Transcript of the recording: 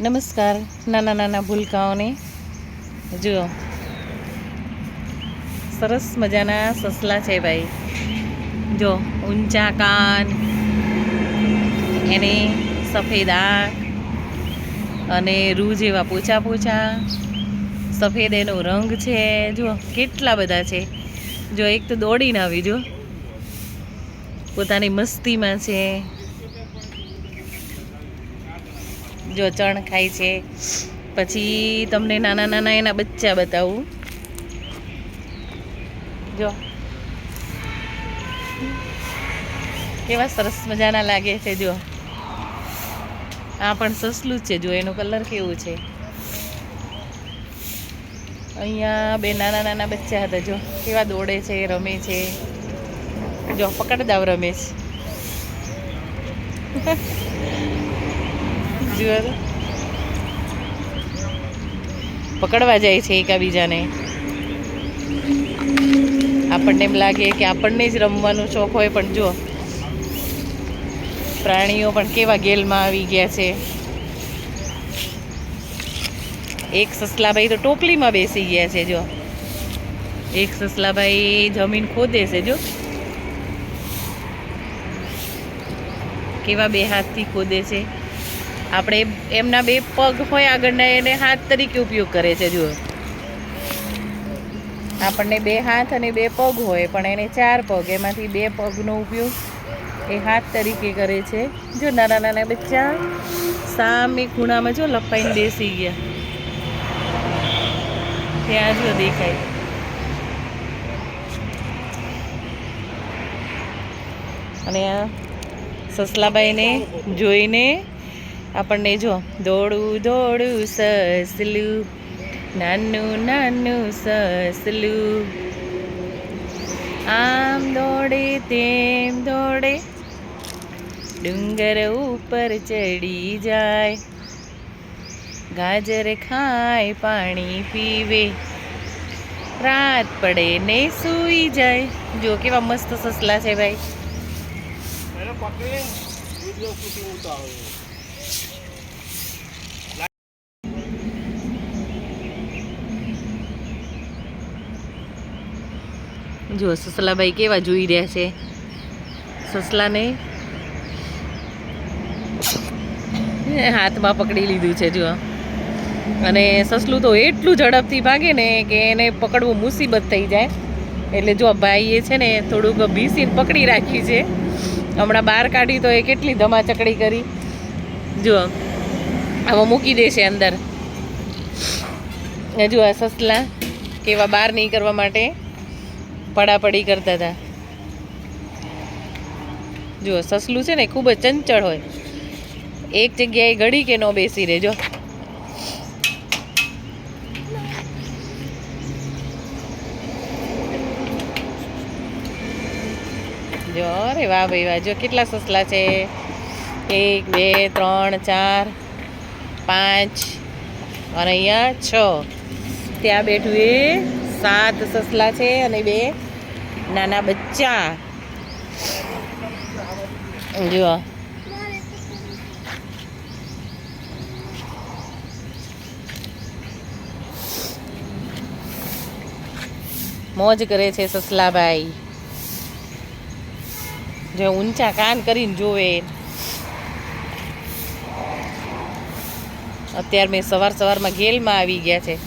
નમસ્કાર, નાના નાના ભૂલકાઓને. જુઓ. સરસ મજાના સસલા છે ભાઈ. જો, ઊંચા કાન, એને સફેદ આંખ અને રૂ જેવા પોચા પોચા સફેદ એનો રંગ છે. જુઓ, કેટલા બધા છે. જો, એક તો દોડીને આવી, જો. પોતાની મસ્તીમાં છે. જો ચણ ખાય છે. પછી તમને નાના નાના એના બચ્ચા બતાવું. જો. કેવા સરસ મજાના લાગે છે જો. આ પણ સસલું છે જો, એનો કલર કેવું છે? અહીંયા બે નાના નાના બચ્ચા હતા જો. કેવા દોડે છે, રમે છે. જો, પકડ દાવ રમેશ. જુઓ તો. પકડવા જાય છે એકાબીજાને. આપણને એમ લાગે કે આપણને જ રમવાનો શોખ હોય, પણ જો પ્રાણીઓ પણ કેવા ગેલમાં આવી ગયા છે. એક સસલાભાઈ તો ટોપલીમાં બેસી ગયા છે, જો. એક સસલાભાઈ જમીન ખોદે છે, જો. કેવા બે હાથથી ખોદે છે. આપણે એમના બે પગ હોય આગળના એને હાથ તરીકે ઉપયોગ કરે છે, જુઓ. આપણને બે હાથ અને બે પગ હોય, પણ એને ચાર પગ, એમાંથી બે પગનો ઉપયોગ એ હાથ તરીકે કરે છે. જો નાના નાના બચ્ચા, સામે ખૂણામાં જો લપાઈને બેસી ગયા. ત્યાં જો દેખાય. અને આ સસલાબાઈને જોઈને આપણને જો દોડું દોડું સસલું, નાનું નાનું સસલું. આમ દોડે તેમ દોડે, ડુંગર ઉપર ચડી જાય. ગાજર ખાય, પાણી પીવે. રાત પડે ને સૂઈ જાય. જો કેવા મસ્ત સસલા છે ભાઈ. જો સસલાભાઈ કેવા જોઈ રહ્યા છે? સસલાને હાથમાં પકડી લીધું છે જો અને સસલું તો એટલું ઝડપથી ભાગે ને કે એને પકડવું મુસીબત થઈ જાય. એટલે જો ભાઈએ છે ને થોડુંક ભીસીને પકડી રાખી છે. હમણાં બહાર કાઢી તો એ કેટલી ધમાચકડી કરી. જો આમાં મૂકી દેશે અંદર. હજુ આ સસલા કેવા બહાર નહીં કરવા માટે પડાપડી કરતા હતા. જુઓ, સસલું છે ને ખૂબ જ ચંચળ હોય. એક જગ્યાએ ઘડી કે ન બેસી રહેજો. જો અરે વાહ ભાઈ વાહ જો કેટલા સસલા છે. એક, બે, ત્રણ, ચાર, પાંચ અને અહીંયા છ. ત્યાં બેઠું એ સાત સસલા છે અને બે નાના બચ્ચા. જુઓ. મોજ કરે છે સસલાભાઈ. જો ઊંચા કાન કરીને જોવે અત્યારે મેં સવાર સવારમાં ગેલમાં આવી ગયા છે.